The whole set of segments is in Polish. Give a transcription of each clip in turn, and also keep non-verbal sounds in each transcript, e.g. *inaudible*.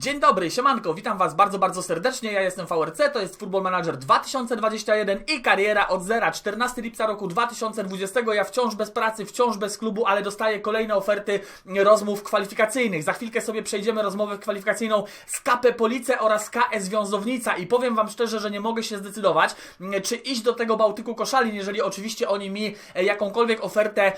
Dzień dobry, siemanko, witam Was bardzo, bardzo serdecznie. Ja jestem VRC, to jest Football Manager 2021 i kariera od zera. 14 lipca roku 2020. Ja wciąż bez pracy, wciąż bez klubu, ale dostaję kolejne oferty rozmów kwalifikacyjnych. Za chwilkę sobie przejdziemy rozmowę kwalifikacyjną z KP Police oraz KS Wiązownica i powiem Wam szczerze, że nie mogę się zdecydować, czy iść do tego Bałtyku Koszalin, jeżeli oczywiście oni mi jakąkolwiek ofertę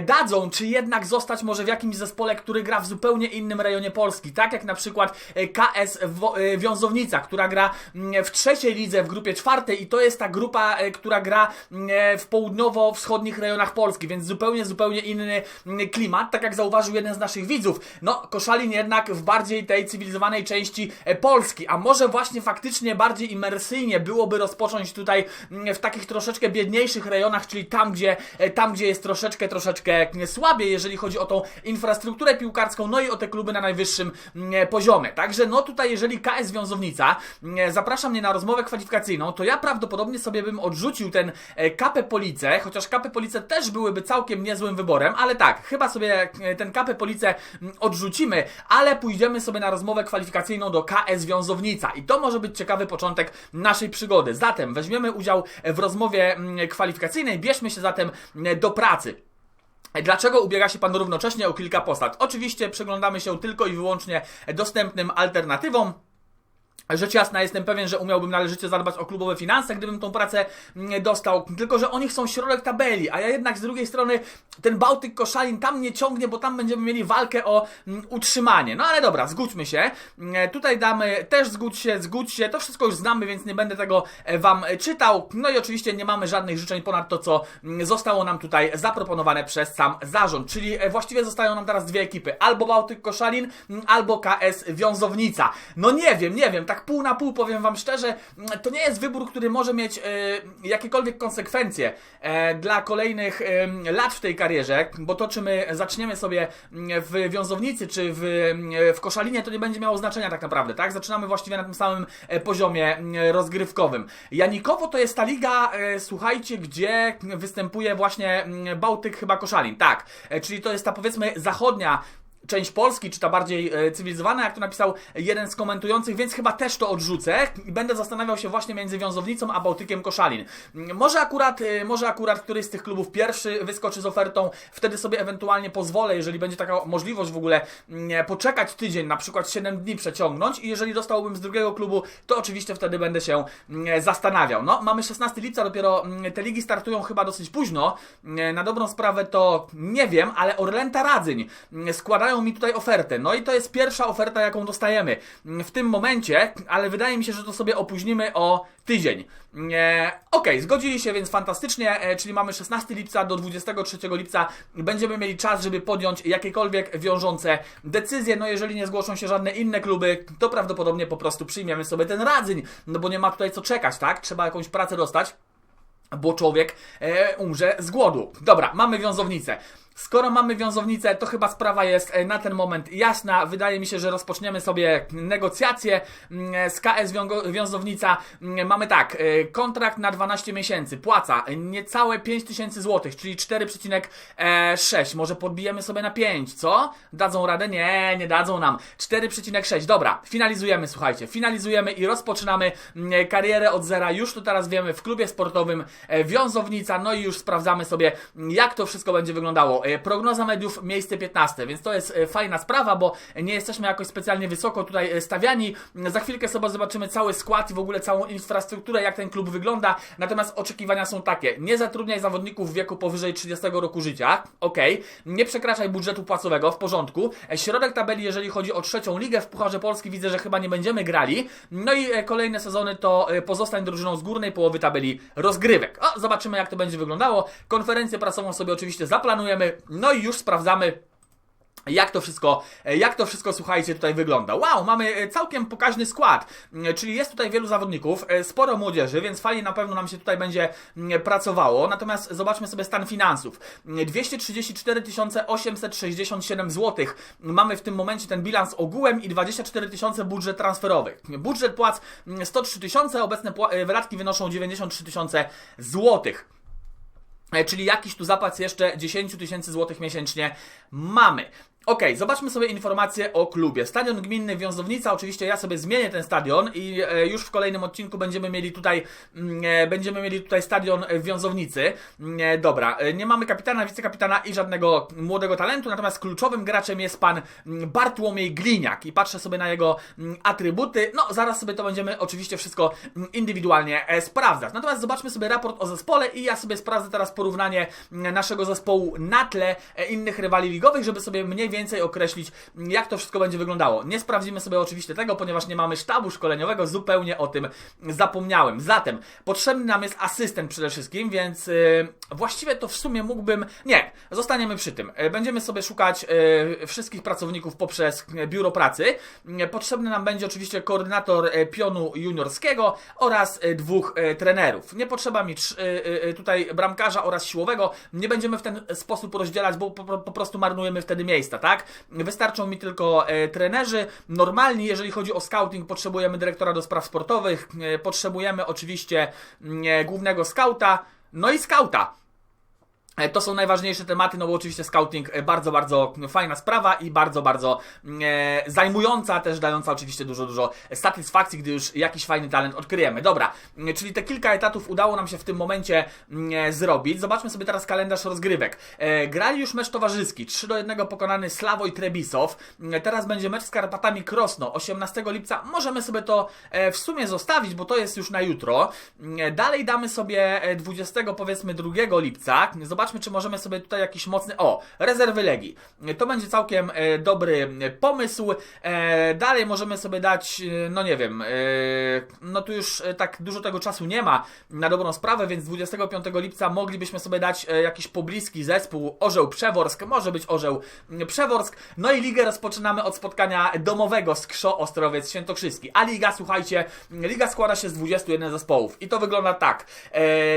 dadzą, czy jednak zostać może w jakimś zespole, który gra w zupełnie innym rejonie Polski, tak jak na przykład E, KS e, Wiązownica, która gra mm, w trzeciej lidze, w grupie czwartej i to jest ta grupa, e, która gra mm, w południowo-wschodnich rejonach Polski, więc zupełnie, zupełnie inny mm, klimat, tak jak zauważył jeden z naszych widzów. No, Koszalin jednak w bardziej tej cywilizowanej części Polski, a może właśnie faktycznie bardziej imersyjnie byłoby rozpocząć tutaj w takich troszeczkę biedniejszych rejonach, czyli tam, gdzie, tam, gdzie jest troszeczkę, troszeczkę słabiej, jeżeli chodzi o tą infrastrukturę piłkarską, no i o te kluby na najwyższym poziomie. Także no tutaj, jeżeli KS Wiązownica mm, zaprasza mnie na rozmowę kwalifikacyjną, to ja prawdopodobnie sobie bym odrzucił ten e, Kapę Police, chociaż Kapę Police też byłyby całkiem niezłym wyborem, ale tak, chyba sobie e, ten Kapę Police mm, odrzucimy, ale pójdziemy sobie na rozmowę kwalifikacyjną do KS Wiązownica i to może być ciekawy początek naszej przygody. Zatem weźmiemy udział w rozmowie mm, kwalifikacyjnej, bierzmy się zatem do pracy. Dlaczego ubiega się Pan równocześnie o kilka postać? Oczywiście przeglądamy się tylko i wyłącznie dostępnym alternatywom. Rzecz jasna, jestem pewien, że umiałbym należycie zadbać o klubowe finanse, gdybym tą pracę mm, dostał. Tylko, że oni chcą środek tabeli, a ja jednak z drugiej strony ten Bałtyk Koszalin tam nie ciągnie, bo tam będziemy mieli walkę o mm, utrzymanie. No ale dobra, zgódźmy się. Mm, tutaj damy też zgódź się, zgódź się. To wszystko już znamy, więc nie będę tego e, Wam czytał. No i oczywiście nie mamy żadnych życzeń ponad to, co zostało nam tutaj zaproponowane przez sam zarząd. Czyli e, właściwie zostają nam teraz dwie ekipy. Albo Bałtyk Koszalin, albo KS Wiązownica. No nie wiem, nie wiem, tak pół na pół powiem Wam szczerze, to nie jest wybór, który może mieć e, jakiekolwiek konsekwencje e, dla kolejnych lat w tej karierze, bo to czy my zaczniemy sobie w Wiązownicy czy w, w Koszalinie, to nie będzie miało znaczenia tak naprawdę, tak? Zaczynamy właściwie na tym samym e, poziomie rozgrywkowym. Janikowo to jest ta liga, słuchajcie, gdzie występuje właśnie Bałtyk chyba Koszalin, tak, czyli to jest ta powiedzmy zachodnia część Polski, czy ta bardziej e, cywilizowana, jak to napisał jeden z komentujących, więc chyba też to odrzucę i będę zastanawiał się właśnie między Wiązownicą a Bałtykiem Koszalin. Może akurat, e, może akurat któryś z tych klubów pierwszy wyskoczy z ofertą, wtedy sobie ewentualnie pozwolę, jeżeli będzie taka możliwość w ogóle, mm, poczekać tydzień, na przykład 7 dni przeciągnąć i jeżeli dostałbym z drugiego klubu, to oczywiście wtedy będę się mm, zastanawiał. No, mamy 16 lipca, dopiero mm, te ligi startują chyba dosyć późno. Na dobrą sprawę to nie wiem, ale Orlęta Radzyń składają składają mi tutaj ofertę. No i to jest pierwsza oferta, jaką dostajemy w tym momencie, ale wydaje mi się, że to sobie opóźnimy o tydzień. E, ok, zgodzili się, więc fantastycznie, e, czyli mamy 16 lipca do 23 lipca. Będziemy mieli czas, żeby podjąć jakiekolwiek wiążące decyzje. No jeżeli nie zgłoszą się żadne inne kluby, to prawdopodobnie po prostu przyjmiemy sobie ten radzyń, no bo nie ma tutaj co czekać, tak? Trzeba jakąś pracę dostać bo człowiek e, umrze z głodu. Dobra, mamy wiązownicę. Skoro mamy wiązownicę, to chyba sprawa jest e, na ten moment jasna. Wydaje mi się, że rozpoczniemy sobie negocjacje mm, z KS Wiązownica. Mm, mamy tak, e, kontrakt na 12 miesięcy, płaca niecałe 5000 zł, czyli 4,6. Może podbijemy sobie na 5, co? Dadzą radę? Nie, nie dadzą nam. 4,6. Dobra, finalizujemy, słuchajcie. Finalizujemy i rozpoczynamy mm, karierę od zera. Już tu teraz wiemy w klubie sportowym e, Wiązownica. No i już sprawdzamy sobie, jak to wszystko będzie wyglądało. E, prognoza mediów miejsce 15, więc to jest e, fajna sprawa, bo nie jesteśmy jakoś specjalnie wysoko tutaj e, stawiani. Za chwilkę sobie zobaczymy cały skład i w ogóle całą infrastrukturę, jak ten klub wygląda. Natomiast oczekiwania są takie: nie zatrudniaj zawodników w wieku powyżej 30 roku życia, ok, nie przekraczaj budżetu płacowego, w porządku. Środek tabeli, jeżeli chodzi o trzecią ligę w Pucharze Polski, widzę, że chyba nie będziemy grali. No i kolejne sezony to pozostań drużyną z górnej połowy tabeli rozgrywek. O, zobaczymy, jak to będzie wyglądało. Konferencję prasową sobie oczywiście zaplanujemy. No i już sprawdzamy jak to wszystko, jak to wszystko, słuchajcie, tutaj wygląda. Wow, mamy e, całkiem pokaźny skład, mm, czyli jest tutaj wielu zawodników, e, sporo młodzieży, więc fajnie na pewno nam się tutaj będzie mm, pracowało. Natomiast zobaczmy sobie stan finansów. 234 867 zł. Mamy w tym momencie ten bilans ogółem i 24 tysiące budżet transferowy. Budżet płac 103 mm, tysiące, obecne e, wydatki wynoszą 93 tysiące złotych. E, czyli jakiś tu zapas jeszcze 10 tysięcy złotych miesięcznie mamy. Okej, zobaczmy sobie informacje o klubie. Stadion gminny Wiązownica, oczywiście ja sobie zmienię ten stadion i e, już w kolejnym odcinku będziemy mieli tutaj mm, e, będziemy mieli tutaj stadion w Wiązownicy. Mm, e, Dobra, nie mamy kapitana, wicekapitana i żadnego młodego talentu, natomiast kluczowym graczem jest pan mm, Bartłomiej Gliniak i patrzę sobie na jego atrybuty. No, zaraz sobie to będziemy oczywiście wszystko indywidualnie sprawdzać. Natomiast zobaczmy sobie raport o zespole i ja sobie sprawdzę teraz porównanie naszego zespołu na tle innych rywali ligowych, żeby sobie mniej więcej określić, jak to wszystko będzie wyglądało. Nie sprawdzimy sobie oczywiście tego, ponieważ nie mamy sztabu szkoleniowego, zupełnie o tym zapomniałem. Zatem potrzebny nam jest asystent przede wszystkim, więc yy, właściwie to w sumie mógłbym. Nie, zostaniemy przy tym. Yy, będziemy sobie szukać yy, wszystkich pracowników poprzez biuro pracy. Yy, potrzebny nam będzie oczywiście koordynator pionu juniorskiego oraz dwóch trenerów. Nie potrzeba mi tutaj bramkarza oraz siłowego. Nie będziemy w ten sposób rozdzielać, bo po, po prostu marnujemy wtedy miejsca, tak? Wystarczą mi tylko e, trenerzy. Normalni, jeżeli chodzi o scouting, potrzebujemy dyrektora do spraw sportowych, e, potrzebujemy oczywiście mm, e, głównego skauta, no i skauta. E, To są najważniejsze tematy, no bo oczywiście scouting e, bardzo, bardzo fajna sprawa i bardzo, bardzo e, zajmująca, też dająca oczywiście dużo, dużo satysfakcji, gdy już jakiś fajny talent odkryjemy. Dobra, m, czyli te kilka etatów udało nam się w tym momencie m, e, zrobić. Zobaczmy sobie teraz kalendarz rozgrywek. E, grali już mecz towarzyski, 3 do 1 pokonany Sławoj Trebisow. Teraz będzie mecz z Karpatami Krosno, 18 lipca. Możemy sobie to e, w sumie zostawić, bo to jest już na jutro. Dalej damy sobie e, 20 powiedzmy 2 lipca. Zobaczmy, czy możemy sobie tutaj jakiś mocny. O, rezerwy Legii. To będzie całkiem e, dobry e, pomysł. E, dalej możemy sobie dać, no nie wiem, no tu już tak dużo tego czasu nie ma na dobrą sprawę, więc 25 lipca moglibyśmy sobie dać jakiś pobliski zespół Orzeł Przeworsk, może być Orzeł Przeworsk. No i ligę rozpoczynamy od spotkania domowego z Krzo Ostrowiec Świętokrzyski. A liga, słuchajcie, liga składa się z 21 zespołów i to wygląda tak.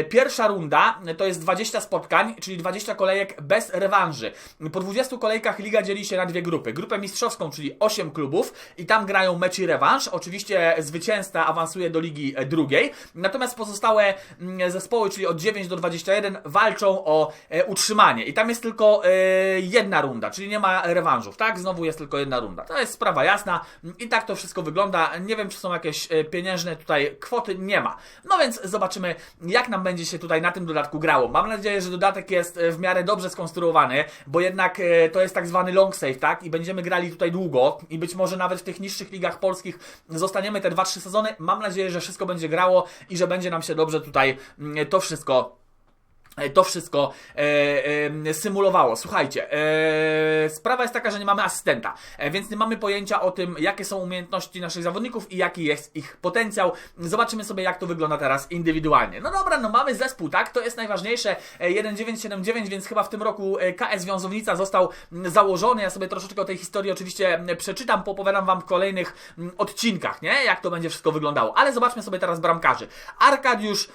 Pierwsza runda to jest 20 spotkań, czyli 20 kolejek bez rewanży. Po 20 kolejkach liga dzieli się na dwie grupy. Grupę mistrzowską, czyli 8 klubów i tam grają mecz i rewanż. Oczywiście zwycięzca awansuje do ligi drugiej. Natomiast pozostałe mm, zespoły, czyli od 9 do 21 walczą o e, utrzymanie. I tam jest tylko e, jedna runda, czyli nie ma rewanżów, tak? Znowu jest tylko jedna runda. To jest sprawa jasna i tak to wszystko wygląda. Nie wiem, czy są jakieś e, pieniężne tutaj kwoty. Nie ma. No więc zobaczymy, jak nam będzie się tutaj na tym dodatku grało. Mam nadzieję, że dodatek jest e, w miarę dobrze skonstruowany, bo jednak e, to jest tak zwany long save, tak? I będziemy grali tutaj długo i być może nawet w tych niższych ligach polskich zostaniemy te 2-3 sezony. Mam nadzieję, że wszystko będzie grało i że będzie nam się dobrze tutaj mm, to wszystko to wszystko e, e, symulowało. Słuchajcie, e, sprawa jest taka, że nie mamy asystenta, e, więc nie mamy pojęcia o tym, jakie są umiejętności naszych zawodników i jaki jest ich potencjał. Zobaczymy sobie, jak to wygląda teraz indywidualnie. No dobra, no mamy zespół, tak? To jest najważniejsze. E, 1979, więc chyba w tym roku e, KS Wiązownica został założony. Ja sobie troszeczkę o tej historii oczywiście przeczytam, poopowiadam Wam w kolejnych odcinkach, nie? Jak to będzie wszystko wyglądało. Ale zobaczmy sobie teraz bramkarzy. Arkadiusz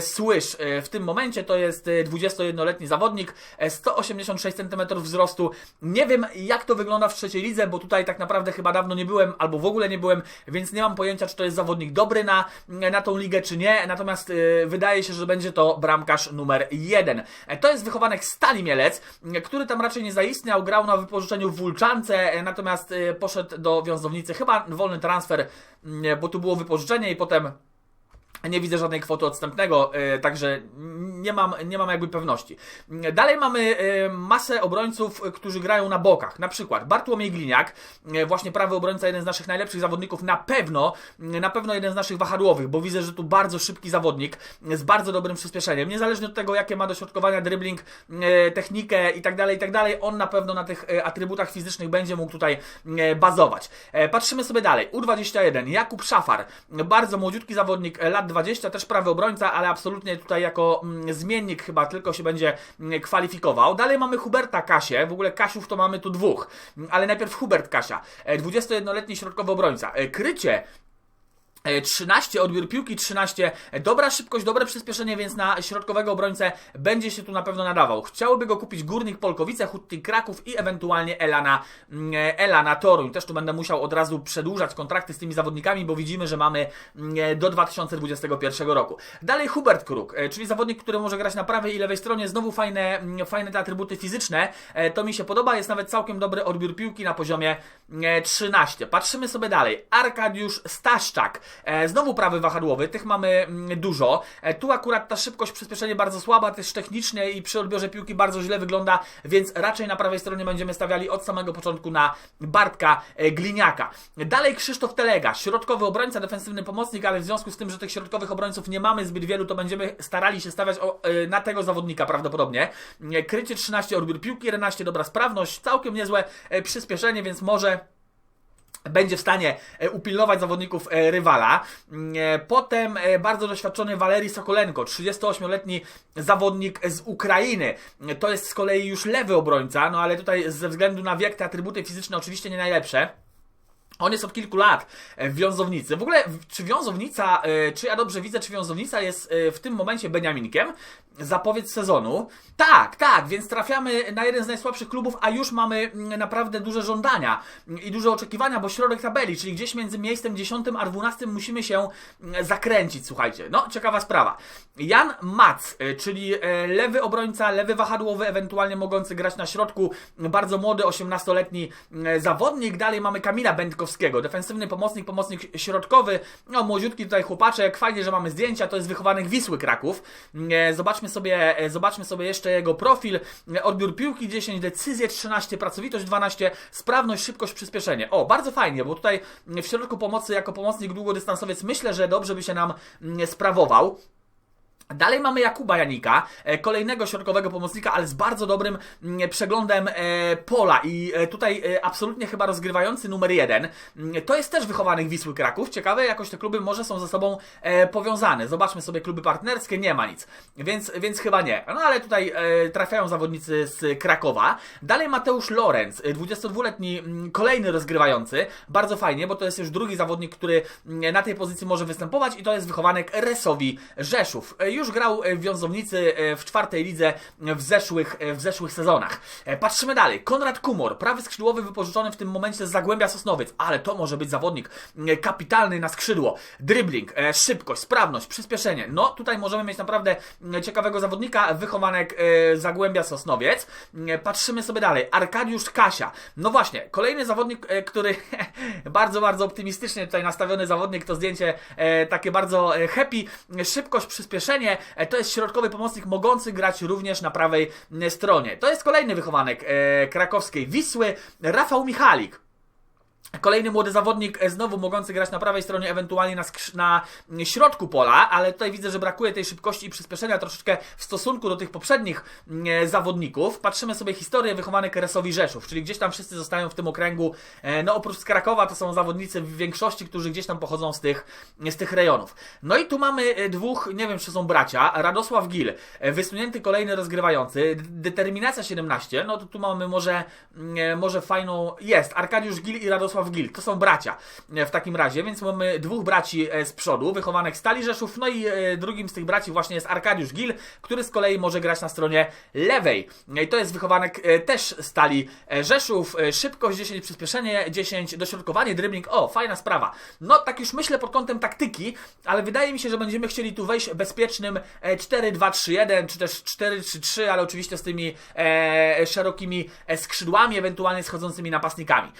Słysz e, w tym momencie to jest e, 21-letni zawodnik, e, 186 cm wzrostu. Nie wiem, jak to wygląda w trzeciej lidze, bo tutaj tak naprawdę chyba dawno nie byłem, albo w ogóle nie byłem, więc nie mam pojęcia, czy to jest zawodnik dobry na, na tą ligę, czy nie. Natomiast e, wydaje się, że będzie to bramkarz numer jeden. E, To jest wychowanek Stali Mielec, e, który tam raczej nie zaistniał, grał na wypożyczeniu w Wulczance, e, natomiast e, poszedł do Wiązownicy, chyba wolny transfer, bo tu było wypożyczenie i potem nie widzę żadnej kwoty odstępnego, e, także nie mam, nie mam jakby pewności. Dalej mamy e, masę obrońców, którzy grają na bokach. Na przykład Bartłomiej Gliniak, e, właśnie prawy obrońca, jeden z naszych najlepszych zawodników, na pewno, na pewno jeden z naszych wahadłowych, bo widzę, że tu bardzo szybki zawodnik z bardzo dobrym przyspieszeniem. Niezależnie od tego, jakie ma dośrodkowania, dribbling, technikę i tak dalej, i tak on na pewno na tych atrybutach fizycznych będzie mógł tutaj bazować. Patrzymy sobie dalej. U21, Jakub Szafar, bardzo młodziutki zawodnik, lat 20, też prawy obrońca, ale absolutnie tutaj jako mm, zmiennik chyba tylko się będzie mm, kwalifikował. Dalej mamy Huberta Kasię, w ogóle Kasiów to mamy tu dwóch, Mm, ale najpierw Hubert Kasia, e, 21-letni środkowy obrońca. E, Krycie E, 13 odbiór piłki, 13 dobra szybkość, dobre przyspieszenie, więc na środkowego obrońcę będzie się tu na pewno nadawał. Chciałyby go kupić Górnik Polkowice, Hutti Kraków i ewentualnie Elana, mm, e, Elana Toruń. Też tu będę musiał od razu przedłużać kontrakty z tymi zawodnikami, bo widzimy, że mamy mm, e, do 2021 roku. Dalej Hubert Kruk, e, czyli zawodnik, który może grać na prawej i lewej stronie. Znowu fajne, mm, fajne te atrybuty fizyczne. E, To mi się podoba. Jest nawet całkiem dobry odbiór piłki na poziomie e, 13. Patrzymy sobie dalej. Arkadiusz Staszczak. E, Znowu prawy wahadłowy. Tych mamy mm, dużo. E, Tu akurat ta szybkość, przyspieszenie bardzo słaba, też technicznie i przy odbiorze piłki bardzo źle wygląda, więc raczej na prawej stronie będziemy stawiali od samego początku na Bartka e, Gliniaka. Dalej Krzysztof Telega, środkowy obrońca, defensywny pomocnik, ale w związku z tym, że tych środkowych obrońców nie mamy zbyt wielu, to będziemy starali się stawiać na tego zawodnika prawdopodobnie. Krycie 13, odbiór piłki 11, dobra sprawność, całkiem niezłe przyspieszenie, więc może będzie w stanie e, upilnować zawodników e, rywala. Mm, e, Potem bardzo doświadczony Walerii Sokolenko, 38-letni zawodnik z Ukrainy. To jest z kolei już lewy obrońca, no ale tutaj ze względu na wiek te atrybuty fizyczne oczywiście nie najlepsze. On jest od kilku lat e, w Wiązownicy. W ogóle, czy Wiązownica, e, czy ja dobrze widzę, czy Wiązownica jest e, w tym momencie Beniaminkiem? Zapowiedź sezonu. Tak, tak, więc trafiamy na jeden z najsłabszych klubów, a już mamy mm, naprawdę duże żądania mm, i duże oczekiwania, bo środek tabeli, czyli gdzieś między miejscem 10 a 12 musimy się mm, zakręcić, słuchajcie. No, ciekawa sprawa. Jan Mac, czyli lewy obrońca, lewy wahadłowy, ewentualnie mogący grać na środku, bardzo młody, 18-letni mm, zawodnik. Dalej mamy Kamila Będkowskiego, defensywny pomocnik, pomocnik środkowy, no młodziutki tutaj chłopaczek, fajnie, że mamy zdjęcia, to jest wychowanych Wisły Kraków. E, Zobaczmy sobie, e, zobaczmy sobie jeszcze jego profil, E, odbiór piłki 10, decyzje 13, pracowitość 12, sprawność, szybkość, przyspieszenie. O, bardzo fajnie, bo tutaj w środku pomocy jako pomocnik długodystansowiec myślę, że dobrze by się nam mm, sprawował. Dalej mamy Jakuba Janika, e, kolejnego środkowego pomocnika, ale z bardzo dobrym mm, przeglądem e, pola i e, tutaj absolutnie chyba rozgrywający numer jeden. Mm, To jest też wychowanych Wisły Kraków. Ciekawe, jakoś te kluby może są ze sobą powiązane. Zobaczmy sobie kluby partnerskie, nie ma nic, więc, więc chyba nie. No ale tutaj trafiają zawodnicy z Krakowa. Dalej Mateusz Lorenz, e, 22-letni mm, kolejny rozgrywający. Bardzo fajnie, bo to jest już drugi zawodnik, który na tej pozycji może występować i to jest wychowanek Resowi Rzeszów. Już grał e, w Wiązownicy e, w czwartej lidze w zeszłych, e, w zeszłych sezonach. Patrzymy dalej. Konrad Kumor, prawy skrzydłowy wypożyczony w tym momencie z Zagłębia Sosnowiec, ale to może być zawodnik kapitalny na skrzydło. Dribbling, szybkość, sprawność, przyspieszenie. No tutaj możemy mieć naprawdę ciekawego zawodnika, wychowanek Zagłębia Sosnowiec. Patrzymy sobie dalej. Arkadiusz Kasia. No właśnie, kolejny zawodnik, który *laughs* bardzo, bardzo optymistycznie tutaj nastawiony zawodnik, to zdjęcie takie bardzo happy. Szybkość, przyspieszenie. E, to jest środkowy pomocnik mogący grać również na prawej e, stronie. To jest kolejny wychowanek e, krakowskiej Wisły, Rafał Michalik. Kolejny młody zawodnik, e, znowu mogący grać na prawej stronie, ewentualnie na, na środku pola, ale tutaj widzę, że brakuje tej szybkości i przyspieszenia troszeczkę w stosunku do tych poprzednich mm, zawodników. Patrzymy sobie historię wychowanych Resowi Rzeszów, czyli gdzieś tam wszyscy zostają w tym okręgu. E, No oprócz z Krakowa to są zawodnicy w większości, którzy gdzieś tam pochodzą z tych, z tych rejonów. No i tu mamy e, dwóch, nie wiem czy są bracia, Radosław Gil, e, wysunięty kolejny rozgrywający, Determinacja 17, no to tu mamy może, e, może fajną, jest, Arkadiusz Gil i Radosław Gil, to są bracia e, w takim razie, więc mamy dwóch braci e, z przodu, wychowanych Stali Rzeszów, no i e, drugim z tych braci właśnie jest Arkadiusz Gil, który z kolei może grać na stronie lewej. I to jest wychowanek też Stali Rzeszów, szybkość 10, przyspieszenie 10, dośrodkowanie, dribbling, o, fajna sprawa. No tak już myślę pod kątem taktyki, ale wydaje mi się, że będziemy chcieli tu wejść bezpiecznym e, 4-2-3-1, czy też 4-3-3, ale oczywiście z tymi szerokimi skrzydłami, ewentualnie schodzącymi napastnikami.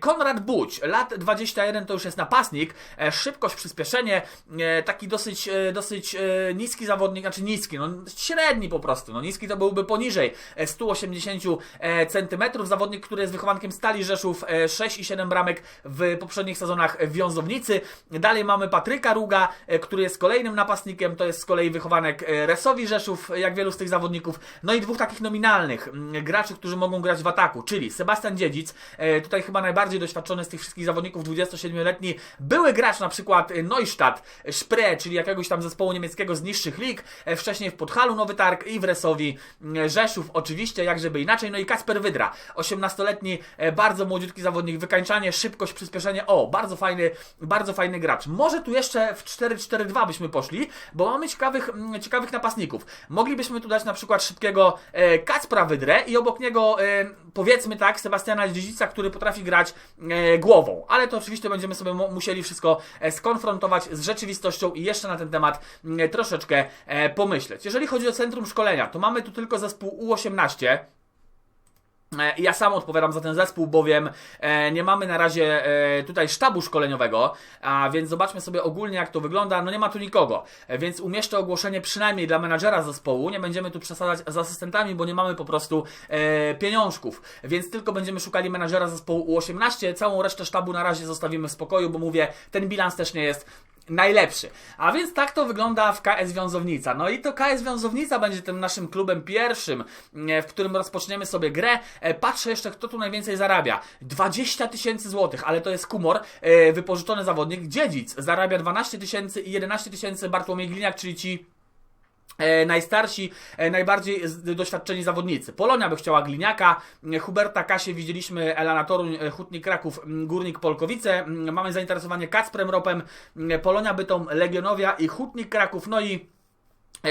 Konrad Budź, lat 21 to już jest napastnik, e, szybkość, przyspieszenie, e, taki dosyć, e, dosyć niski zawodnik, znaczy niski, no średni po prostu, no niski to byłby poniżej e, 180 e, cm, zawodnik, który jest wychowankiem Stali Rzeszów, e, 6 i 7 bramek w poprzednich sezonach w Wiązownicy. Dalej mamy Patryka Ruga, który jest kolejnym napastnikiem, to jest z kolei wychowanek Resowi Rzeszów, jak wielu z tych zawodników. No i dwóch takich nominalnych graczy, którzy mogą grać w ataku, czyli Sebastian Dziedzic, tutaj chyba najbardziej doświadczony z tych wszystkich zawodników 27-letni były gracz na przykład Neustadt, Spree, czyli jakiegoś tam zespołu niemieckiego z niższych lig, e, wcześniej w Podhalu Nowy Targ i w Resowi e, Rzeszów oczywiście, jak żeby inaczej, no i Kasper Wydra, 18-letni, e, bardzo młodziutki zawodnik, wykańczanie, szybkość, przyspieszenie, o, bardzo fajny, bardzo fajny gracz. Może tu jeszcze w 4-4-2 byśmy poszli, bo mamy ciekawych, ciekawych napastników. Moglibyśmy tu dać na przykład szybkiego e, Kacpra Wydrę i obok niego e, powiedzmy tak, Sebastiana Dziedzica, który potrafi grać e, głową, ale to oczywiście będziemy sobie mu- musieli wszystko e, skonfrontować z rzeczywistością i jeszcze na ten temat mm, troszeczkę e, pomyśleć. Jeżeli chodzi o centrum szkolenia, to mamy tu tylko zespół U18. E, Ja sam odpowiadam za ten zespół, bowiem e, nie mamy na razie e, tutaj sztabu szkoleniowego, a więc zobaczmy sobie ogólnie jak to wygląda. No nie ma tu nikogo, więc umieszczę ogłoszenie przynajmniej dla menadżera zespołu. Nie będziemy tu przesadzać z asystentami, bo nie mamy po prostu pieniążków, więc tylko będziemy szukali menadżera zespołu U18. Całą resztę sztabu na razie zostawimy w spokoju, bo mówię, ten bilans też nie jest najlepszy. A więc tak to wygląda w KS Wiązownica. No i to KS Wiązownica będzie tym naszym klubem pierwszym, e, w którym rozpoczniemy sobie grę. E, Patrzę jeszcze, kto tu najwięcej zarabia. 20 tysięcy złotych, ale to jest humor. E, Wypożyczony zawodnik Dziedzic zarabia 12 tysięcy i 11 tysięcy Bartłomiej Gliniak, czyli ci E, najstarsi, e, najbardziej doświadczeni zawodnicy. Polonia by chciała Gliniaka, e, Huberta Kasie widzieliśmy, Elana Toruń, Hutnik Kraków, Górnik Polkowice, mamy zainteresowanie Kacprem Ropem, Polonia Bytom, Legionowia i Hutnik Kraków, no i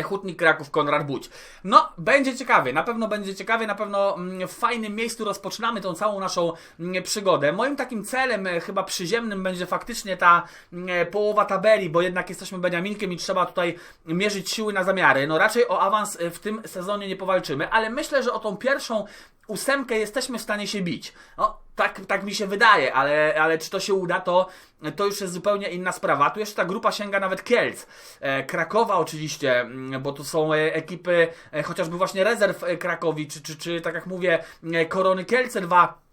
Hutnik Kraków, Konrad Budź. No, będzie ciekawie, na pewno będzie ciekawie, na pewno mm, w fajnym miejscu rozpoczynamy tą całą naszą mm, przygodę. Moim takim celem, e, chyba przyziemnym, będzie faktycznie ta mm, połowa tabeli, bo jednak jesteśmy Beniaminkiem i trzeba tutaj mierzyć siły na zamiary. No raczej o awans e, w tym sezonie nie powalczymy, ale myślę, że o tą pierwszą ósemkę jesteśmy w stanie się bić. No, tak, tak mi się wydaje, ale, ale czy to się uda, to, to już jest zupełnie inna sprawa. Tu jeszcze ta grupa sięga nawet Kielc. E, Krakowa oczywiście, mm, bo tu są e, ekipy e, chociażby właśnie rezerw Krakowi, czy, czy, czy tak jak mówię, Korony Kielce 2.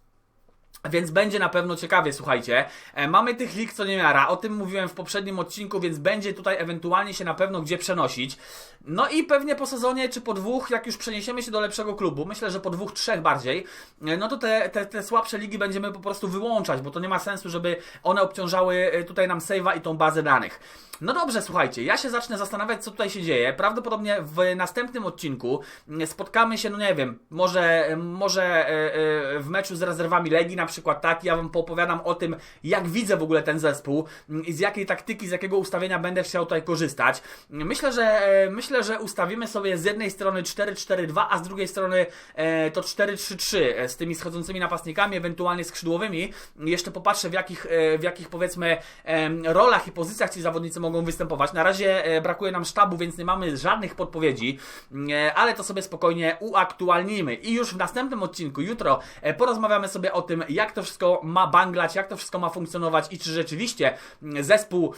Więc będzie na pewno ciekawie, słuchajcie. E, mamy tych lig co niemiara, o tym mówiłem w poprzednim odcinku, więc będzie tutaj ewentualnie się na pewno gdzie przenosić. No i pewnie po sezonie, czy po dwóch, jak już przeniesiemy się do lepszego klubu, myślę, że po dwóch, trzech bardziej, e, no to te, te, te słabsze ligi będziemy po prostu wyłączać, bo to nie ma sensu, żeby one obciążały e, tutaj nam save'a i tą bazę danych. No dobrze, słuchajcie, ja się zacznę zastanawiać, co tutaj się dzieje. Prawdopodobnie w następnym odcinku mm, spotkamy się, no nie wiem, może, może e, e, w meczu z rezerwami Legii na przykład, tak? Ja wam poopowiadam o tym, jak widzę w ogóle ten zespół mm, i z jakiej taktyki, z jakiego ustawienia będę chciał tutaj korzystać. Myślę, że e, myślę, że ustawimy sobie z jednej strony 4-4-2, a z drugiej strony e, to 4-3-3 e, z tymi schodzącymi napastnikami, ewentualnie skrzydłowymi. Jeszcze popatrzę w jakich, w jakich powiedzmy rolach i pozycjach ci zawodnicy mogą występować. Na razie brakuje nam sztabu, więc nie mamy żadnych podpowiedzi, e, ale to sobie spokojnie uaktualnimy. I już w następnym odcinku, jutro, porozmawiamy sobie o tym, jak to wszystko ma banglać, jak to wszystko ma funkcjonować i czy rzeczywiście mm, zespół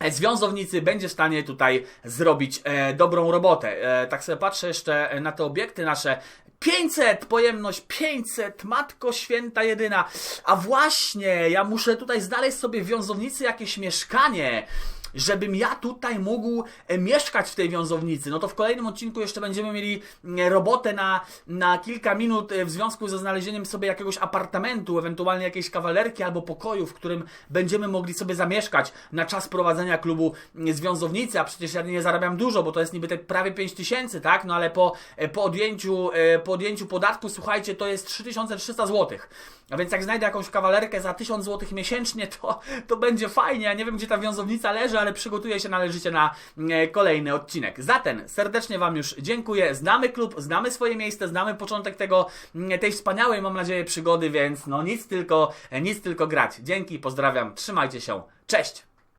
e, Związownicy będzie w stanie tutaj zrobić e, dobrą robotę. E, tak sobie patrzę jeszcze na te obiekty nasze. 500, pojemność 500, Matko Święta jedyna. A właśnie, ja muszę tutaj znaleźć sobie w Wiązownicy jakieś mieszkanie. Żebym ja tutaj mógł e, mieszkać w tej wiązownicy. No to w kolejnym odcinku jeszcze będziemy mieli e, robotę na, na kilka minut e, w związku ze znalezieniem sobie jakiegoś apartamentu, ewentualnie jakiejś kawalerki albo pokoju, w którym będziemy mogli sobie zamieszkać na czas prowadzenia klubu mm, związownicy, a przecież ja nie zarabiam dużo, bo to jest niby te prawie 5 tysięcy, tak? No ale po, e, po, odjęciu, po odjęciu podatku, słuchajcie, to jest 3300 zł. A więc jak znajdę jakąś kawalerkę za 1000 zł miesięcznie, to, to będzie fajnie. Ja nie wiem, gdzie ta wiązownica leży, ale przygotuję się należycie na e, kolejny odcinek. Zatem serdecznie Wam już dziękuję. Znamy klub, znamy swoje miejsce, znamy początek tego, m, tej wspaniałej, mam nadzieję, przygody, więc no nic tylko, nic tylko grać. Dzięki, pozdrawiam, trzymajcie się. Cześć!